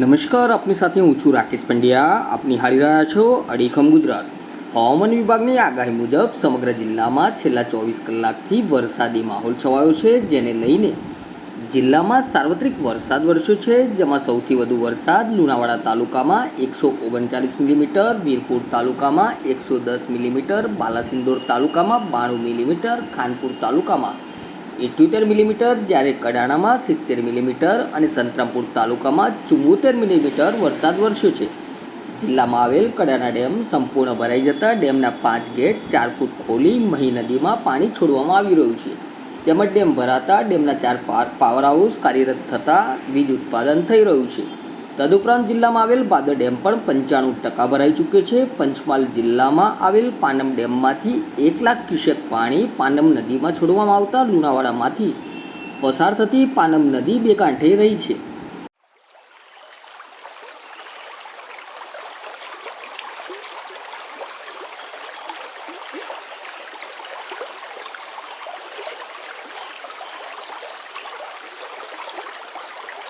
નમસ્કાર, આપની સાથે હું છું રાકેશ પંડ્યા. આપ નિહાળી રહ્યા છો અડીખમ ગુજરાત. હવામાન વિભાગની આગાહી મુજબ સમગ્ર જિલ્લામાં છેલ્લા ચોવીસ કલાકથી વરસાદી માહોલ છવાયો છે, જેને લઈને જિલ્લામાં સાર્વત્રિક વરસાદ વરસ્યો છે, જેમાં સૌથી વધુ વરસાદ લુણાવાડા તાલુકામાં એકસો ઓગણચાલીસ મિલીમીટર, વીરપુર તાલુકામાં એકસો દસ મિલીમીટર, બાલાસિંદોર તાલુકામાં બાણું મિલીમીટર, ખાનપુર તાલુકામાં ઇઠ્યોતેર મિલીમીટર, જ્યારે કડાણામાં સિત્તેર મિલીમીટર અને સંતરામપુર તાલુકામાં ચુમ્મોતેર મિલીમીટર વરસાદ વરસ્યો છે. જિલ્લામાં આવેલ કડાણા ડેમ સંપૂર્ણ ભરાઈ જતાં ડેમના પાંચ ગેટ ચાર ફૂટ ખોલી મહી નદીમાં પાણી છોડવામાં આવી રહ્યું છે. તેમજ ડેમ ભરાતા ડેમના ચાર પાવર હાઉસ કાર્યરત થતાં વીજ ઉત્પાદન થઈ રહ્યું છે. તદુપરાંત જિલ્લામાં આવેલ ભાદર ડેમ પણ પંચાણું ટકા ભરાઈ ચૂક્યો છે. પંચમહાલ જિલ્લામાં આવેલ પાનમ ડેમમાંથી એક લાખ ક્યુસેક પાણી પાનમ નદીમાં છોડવામાં આવતા લુણાવાડામાંથી પસાર થતી પાનમ નદી બે કાંઠે રહી છે.